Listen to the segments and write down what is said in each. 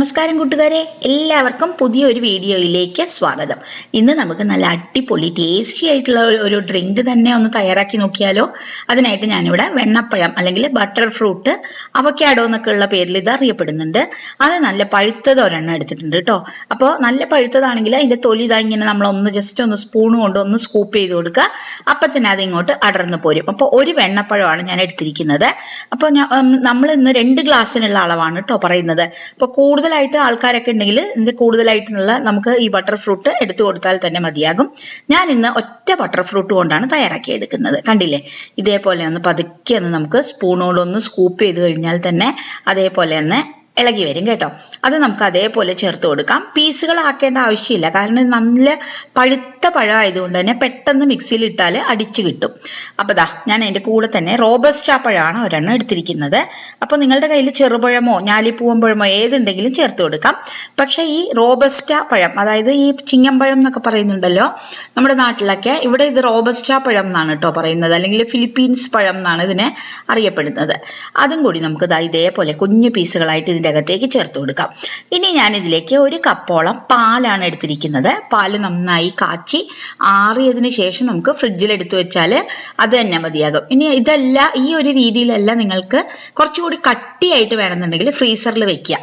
നമസ്കാരം കൂട്ടുകാരെ എല്ലാവർക്കും പുതിയൊരു വീഡിയോയിലേക്ക് സ്വാഗതം. ഇന്ന് നമുക്ക് നല്ല അടിപൊളി ടേസ്റ്റി ആയിട്ടുള്ള ഒരു- ഡ്രിങ്ക് തന്നെ ഒന്ന് തയ്യാറാക്കി നോക്കിയാലോ. അതിനായിട്ട് ഞാനിവിടെ വെണ്ണപ്പഴം അല്ലെങ്കിൽ ബട്ടർ ഫ്രൂട്ട് അവക്കാഡോ എന്നൊക്കെ ഉള്ള പേരിൽ ഇത് അറിയപ്പെടുന്നുണ്ട്. അത് നല്ല പഴുത്തത് ഒരെണ്ണം എടുത്തിട്ടുണ്ട് കേട്ടോ. അപ്പോൾ നല്ല പഴുത്തതാണെങ്കിൽ അതിന്റെ തൊലി ഇതാ ഇങ്ങനെ നമ്മൾ ഒന്ന് ജസ്റ്റ് ഒന്ന് സ്പൂൺ കൊണ്ട് ഒന്ന് സ്കൂപ്പ് ചെയ്ത് കൊടുക്കുക. അപ്പൊ തന്നെ അത് ഇങ്ങോട്ട് അടർന്നു പോരും. അപ്പോൾ ഒരു വെണ്ണപ്പഴമാണ് ഞാൻ എടുത്തിരിക്കുന്നത്. അപ്പോൾ നമ്മൾ ഇന്ന് രണ്ട് ഗ്ലാസ്സിനുള്ള അളവാണ് കേട്ടോ പറയുന്നത്. അപ്പോൾ കൂടുതലായിട്ട് ആൾക്കാരൊക്കെ ഉണ്ടെങ്കിൽ ഇതിന്റെ കൂടുതലായിട്ടുള്ള നമുക്ക് ഈ ബട്ടർ ഫ്രൂട്ട് എടുത്തു കൊടുത്താൽ തന്നെ മതിയാകും. ഞാൻ ഇന്ന് ഒറ്റ ബട്ടർ ഫ്രൂട്ട് കൊണ്ടാണ് തയ്യാറാക്കി എടുക്കുന്നത്. കണ്ടില്ലേ? ഇതേപോലെ ഒന്ന് പതുക്കെ ഒന്ന് നമുക്ക് സ്പൂണോടൊന്ന് സ്കൂപ്പ് ചെയ്ത് കഴിഞ്ഞാൽ തന്നെ അതേപോലെ ഒന്ന് ഇളകി വരും കേട്ടോ. അത് നമുക്ക് അതേപോലെ ചേർത്ത് കൊടുക്കാം. പീസുകൾ ആക്കേണ്ട ആവശ്യമില്ല. കാരണം നല്ല പഴുത്ത പഴമായതുകൊണ്ട് തന്നെ പെട്ടെന്ന് മിക്സിയിൽ ഇട്ടാൽ അടിച്ചു കിട്ടും. അപ്പൊ ദാ ഞാൻ അതിന്റെ കൂടെ തന്നെ റോബസ്റ്റ പഴമാണ് ഒരെണ്ണം എടുത്തിരിക്കുന്നത്. അപ്പൊ നിങ്ങളുടെ കയ്യിൽ ചെറുപഴമോ ഞാലിപ്പൂവമ്പഴമോ ഏതുണ്ടെങ്കിലും ചേർത്ത് കൊടുക്കാം. പക്ഷെ ഈ റോബസ്റ്റ പഴം അതായത് ഈ ചിങ്ങമ്പഴം എന്നൊക്കെ പറയുന്നുണ്ടല്ലോ നമ്മുടെ നാട്ടിലൊക്കെ ഇവിടെ ഇത് റോബസ്റ്റ പഴം എന്നാണ് കേട്ടോ പറയുന്നത്. അല്ലെങ്കിൽ ഫിലിപ്പീൻസ് പഴം എന്നാണ് ഇതിനെ അറിയപ്പെടുന്നത്. അതും കൂടി നമുക്ക് ഇതേപോലെ കുഞ്ഞു പീസുകളായിട്ട് ഇതിന്റെ അകത്തേക്ക് ചേർത്ത് കൊടുക്കാം. ഇനി ഞാൻ ഇതിലേക്ക് ഒരു കപ്പോളം പാലാണ് എടുത്തിരിക്കുന്നത്. പാൽ നന്നായി കാച്ചി ആറിയതിന് ശേഷം നമുക്ക് ഫ്രിഡ്ജിൽ എടുത്തു വെച്ചാൽ അത് തന്നെ മതിയാകും. ഇനി ഇതല്ല ഈ ഒരു രീതിയിലല്ല നിങ്ങൾക്ക് കുറച്ചുകൂടി കട്ടിയായിട്ട് വേണമെന്നുണ്ടെങ്കിൽ ഫ്രീസറിൽ വെക്കുക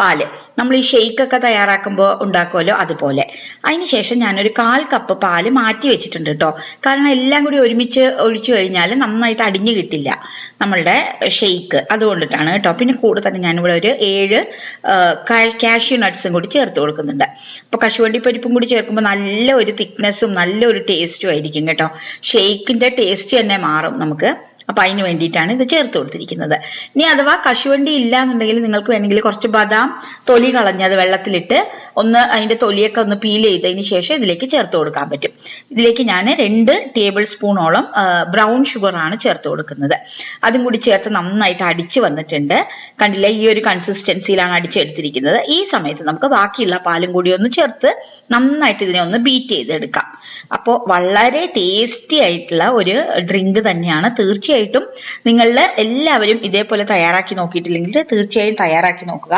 പാൽ. നമ്മൾ ഈ ഷെയ്ക്ക് ഒക്കെ തയ്യാറാക്കുമ്പോൾ ഉണ്ടാക്കുമല്ലോ അതുപോലെ. അതിനുശേഷം ഞാനൊരു കാൽ കപ്പ് പാൽ മാറ്റി വെച്ചിട്ടുണ്ട് കേട്ടോ. കാരണം എല്ലാം കൂടി ഒരുമിച്ച് ഒഴിച്ചു കഴിഞ്ഞാൽ നന്നായിട്ട് അടിഞ്ഞു കിട്ടില്ല നമ്മളുടെ ഷെയ്ക്ക്. അതുകൊണ്ടിട്ടാണ് കേട്ടോ. പിന്നെ കൂടെ തന്നെ ഞാനിവിടെ ഒരു ഏഴ് കാഷ്യൂ നട്ട്സും കൂടി ചേർത്ത് കൊടുക്കുന്നുണ്ട്. അപ്പൊ കശുവണ്ടി പരിപ്പും കൂടി ചേർക്കുമ്പോൾ നല്ല ഒരു തിക്നെസ്സും നല്ല ഒരു ടേസ്റ്റും ആയിരിക്കും കേട്ടോ. ഷെയ്ക്കിന്റെ ടേസ്റ്റ് തന്നെ മാറും നമുക്ക്. അപ്പൊ അതിന് വേണ്ടിയിട്ടാണ് ഇത് ചേർത്ത് കൊടുത്തിരിക്കുന്നത്. ഇനി അഥവാ കശുവണ്ടി ഇല്ല എന്നുണ്ടെങ്കിൽ നിങ്ങൾക്ക് വേണമെങ്കിൽ കുറച്ച് ബദാം തൊലി കളഞ്ഞ് അത് വെള്ളത്തിലിട്ട് ഒന്ന് അതിന്റെ തൊലിയൊക്കെ ഒന്ന് പീൽ ചെയ്തതിന് ശേഷം ഇതിലേക്ക് ചേർത്ത് കൊടുക്കാൻ പറ്റും. ഇതിലേക്ക് ഞാൻ രണ്ട് ടേബിൾ സ്പൂണോളം ബ്രൗൺ ഷുഗർ ആണ് ചേർത്ത് കൊടുക്കുന്നത്. അതും കൂടി ചേർത്ത് നന്നായിട്ട് അടിച്ചു വന്നിട്ടുണ്ട്. കണ്ടില്ല ഈ ഒരു കൺസിസ്റ്റൻസിയിലാണ് അടിച്ചെടുത്തിരിക്കുന്നത്. ഈ സമയത്ത് നമുക്ക് ബാക്കിയുള്ള പാലും കൂടി ഒന്ന് ചേർത്ത് നന്നായിട്ട് ഇതിനെ ഒന്ന് ബീറ്റ് ചെയ്തെടുക്കാം. അപ്പോൾ വളരെ ടേസ്റ്റി ആയിട്ടുള്ള ഒരു ഡ്രിങ്ക് തന്നെയാണ് തീർച്ചയായിട്ടും നിങ്ങളിൽ എല്ലാവരും ഇതേപോലെ തയ്യാറാക്കി നോക്കിയിട്ടില്ലെങ്കിൽ തീർച്ചയായും തയ്യാറാക്കി നോക്കുക.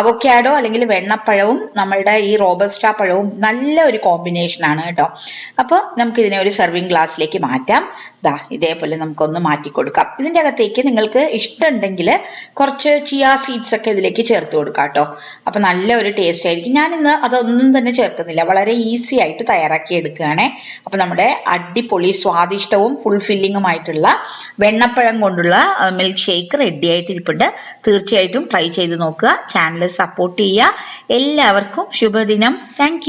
അവക്കാഡോ അല്ലെങ്കിൽ വെണ്ണപ്പഴവും നമ്മളുടെ ഈ റോബസ്റ്റ പഴവും നല്ല ഒരു കോമ്പിനേഷൻ ആണ് കേട്ടോ. അപ്പോൾ നമുക്ക് ഇതിനെ ഒരു സെർവിങ് ഗ്ലാസ്സിലേക്ക് മാറ്റാം. ദാ ഇതേപോലെ നമുക്കൊന്ന് മാറ്റി കൊടുക്കാം. ഇതിന്റെ അകത്തേക്ക് നിങ്ങൾക്ക് ഇഷ്ടമുണ്ടെങ്കിൽ കുറച്ച് ചിയാ സീഡ്സ് ഒക്കെ ഇതിലേക്ക് ചേർത്ത് കൊടുക്കാം കേട്ടോ. അപ്പൊ നല്ല ഒരു ടേസ്റ്റ് ആയിരിക്കും. ഞാൻ ഇന്ന് അതൊന്നും തന്നെ ചേർക്കുന്നില്ല. വളരെ ഈസി ആയിട്ട് തയ്യാറാക്കി എടുക്കുകയാണേ. അപ്പൊ നമ്മുടെ അടിപൊളി സ്വാദിഷ്ടവും ഫുൾഫില്ലിങ്ങുമായിട്ടുള്ള വെണ്ണപ്പഴം കൊണ്ടുള്ള മിൽക്ക് ഷേക്ക് റെഡി ആയിട്ടിരിപ്പുണ്ട്. തീർച്ചയായിട്ടും ട്രൈ ചെയ്ത് നോക്കുക. ചാനൽ സപ്പോർട്ട് ചെയ്യുക. എല്ലാവർക്കും ശുഭദിനം. താങ്ക്